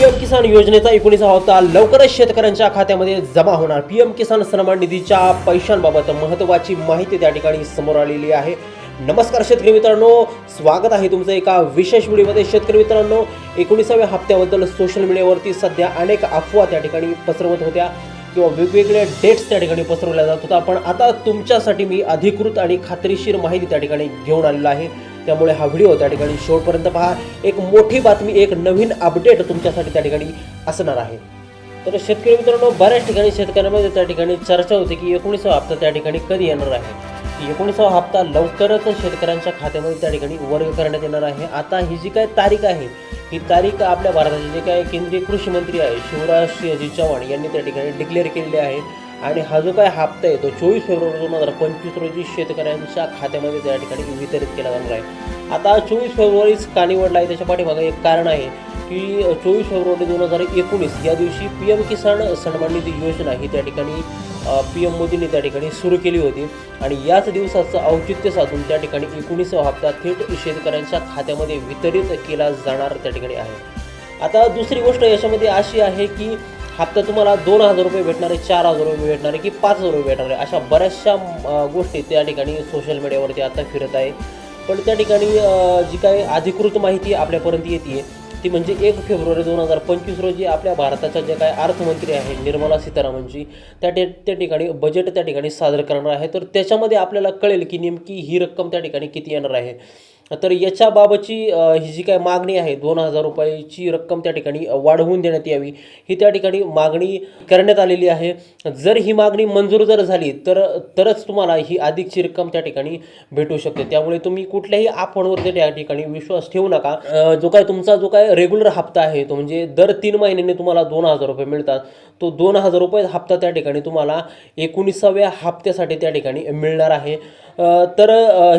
PM किसान योजनेचा एकोणीसा हप्ता लवकरच शेतकऱ्यांच्या खात्यामध्ये जमा होणार. पीएम किसान सन्मान निधीच्या पैशांबाबत महत्त्वाची माहिती त्या ठिकाणी समोर आलेली आहे. नमस्कार शेतकरी मित्रांनो स्वागत आहे तुमचं एका विशेष व्हिडिओमध्ये. शेतकरी मित्रांनो एकोणीसाव्या हप्त्याबद्दल सोशल मीडियावरती सध्या अनेक अफवा त्या ठिकाणी पसरवत होत्या किंवा वेगवेगळ्या डेट्स त्या ठिकाणी पसरवल्या जात होत्या. पण आता तुमच्यासाठी मी अधिकृत आणि खात्रीशीर माहिती त्या ठिकाणी घेऊन आलेलो आहे. त्यामुळे हा व्हिडिओ त्या ठिकाणी शेवटपर्यंत पहा. एक मोठी बातमी एक नवीन अपडेट तुमच्यासाठी त्या ठिकाणी असणार आहे. तर शेतकरी मित्रांनो बऱ्याच ठिकाणी शेतकऱ्यांमध्ये त्या ठिकाणी चर्चा होते की एकोणीसावा हप्ता त्या ठिकाणी कधी येणार आहे? एकोणीसावा हप्ता लवकरच शेतकऱ्यांच्या खात्यामध्ये त्या ठिकाणी वर्ग करण्यात येणार आहे. आता ही जी काय तारीख आहे ही तारीख आपल्या भारताचे जे काय केंद्रीय कृषी मंत्री आहे शिवराज सिंहजी चव्हाण यांनी त्या ठिकाणी डिक्लेअर केलेली आहे. आणि हा जो काय हप्ता आहे तो चोवीस फेब्रुवारी दोन हजार पंचवीस रोजी शेतकऱ्यांच्या खात्यामध्ये त्या ठिकाणी वितरित केला जाणार आहे. आता चोवीस फेब्रुवारीच का निवडला आहे त्याच्या पाठीमागे एक कारण आहे की चोवीस फेब्रुवारी दोन हजार एकोणीस या दिवशी पी एम किसान सन्मान निधी योजना ही त्या ठिकाणी पी एम मोदींनी त्या ठिकाणी सुरू केली होती. आणि याच दिवसाचं औचित्य साधून त्या ठिकाणी एकोणीसावा हप्ता थेट शेतकऱ्यांच्या खात्यामध्ये वितरित केला जाणार त्या ठिकाणी आहे. आता दुसरी गोष्ट याच्यामध्ये अशी आहे की हप्ता तुम्हाला दोन हजार रुपये भेटणार आहे चार हजार रुपये भेटणार आहे की पाच हजार रुपये भेटणार आहे. अशा बऱ्याचशा गोष्टी त्या ठिकाणी सोशल मीडियावरती आता फिरत आहे. पण त्या ठिकाणी जी काही अधिकृत माहिती आपल्यापर्यंत येते ती म्हणजे एक फेब्रुवारी दोन हजार पंचवीस रोजी आपल्या भारताच्या जे काय अर्थमंत्री आहे निर्मला सीतारामनची त्या टे त्या ठिकाणी बजेट त्या ठिकाणी सादर करणार आहे तर त्याच्यामध्ये आपल्याला कळेल की नेमकी ही रक्कम त्या ठिकाणी किती येणार आहे. तर याच्याबाबतची ही जी काय मागणी आहे दोन हजार रुपयाची रक्कम त्या ठिकाणी वाढवून देण्यात यावी ही त्या ठिकाणी मागणी करण्यात आलेली आहे. जर ही मागणी मंजूर जर झाली तर तरच तुम्हाला ही अधिकची रक्कम त्या ठिकाणी भेटू शकते. त्यामुळे तुम्ही कुठल्याही आपणवरती त्या ठिकाणी विश्वास ठेवू नका. जो काय तुमचा जो काय रेग्युलर हप्ता आहे तो म्हणजे दर तीन महिन्यांनी तुम्हाला दोन हजार रुपये मिळतात. तो दोन हजार रुपये हप्ता त्या ठिकाणी तुम्हाला एकोणीसाव्या हप्त्यासाठी त्या ठिकाणी मिळणार आहे. तर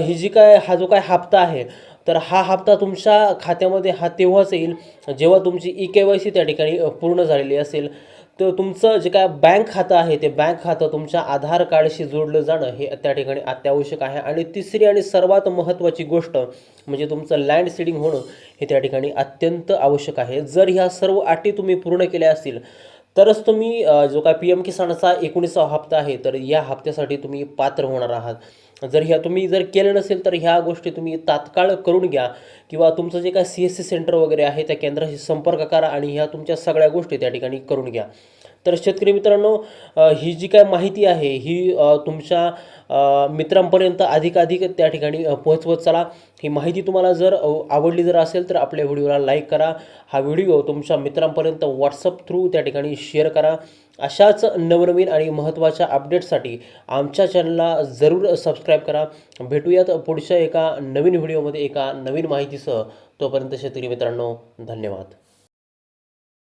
ही जी काय हा जो काय हप्ता आहे तर हा हप्ता तुमच्या खात्यामध्ये हा तेव्हाच येईल जेव्हा तुमची ई के वाय सी त्या ठिकाणी पूर्ण झालेली असेल. तर तुमचं जे काय बँक खातं आहे ते बँक खातं तुमच्या आधार कार्डशी जोडलं जाणं हे त्या ठिकाणी अत्यावश्यक आहे. आणि तिसरी आणि सर्वात महत्त्वाची गोष्ट म्हणजे तुमचं लँड सीडिंग होणं हे त्या ठिकाणी अत्यंत आवश्यक आहे. जर ह्या सर्व अटी तुम्ही पूर्ण केल्या असतील तरच तुम्ही जो काय पी एम किसानचा एकोणीसावा हप्ता आहे तर या हप्त्यासाठी तुम्ही पात्र होणार आहात. जर ह्या तुम्ही जर केलं नसेल तर ह्या गोष्टी तुम्ही तात्काळ करून घ्या किंवा तुमचं जे काय सी एस सी सेंटर वगैरे आहे त्या केंद्राशी संपर्क करा आणि ह्या तुमच्या सगळ्या गोष्टी त्या ठिकाणी करून घ्या. तर शेतकरी मित्रांनो ही जी काय माहिती आहे ही तुमच्या मित्रांपर्यंत अधिकाधिक त्या ठिकाणी पोहोचवत चला. ही माहिती तुम्हाला जर आवडली जर असेल तर आपल्या व्हिडिओला लाईक करा. हा व्हिडिओ तुमच्या मित्रांपर्यंत व्हॉट्सअप थ्रू त्या ठिकाणी शेअर करा. अशाच नवनवीन आणि महत्त्वाच्या अपडेटसाठी आमच्या चॅनलला जरूर सबस्क्राईब करा. भेटूयात पुढच्या एका नवीन व्हिडिओमध्ये एका नवीन माहितीसह. तोपर्यंत शेतकरी मित्रांनो धन्यवाद.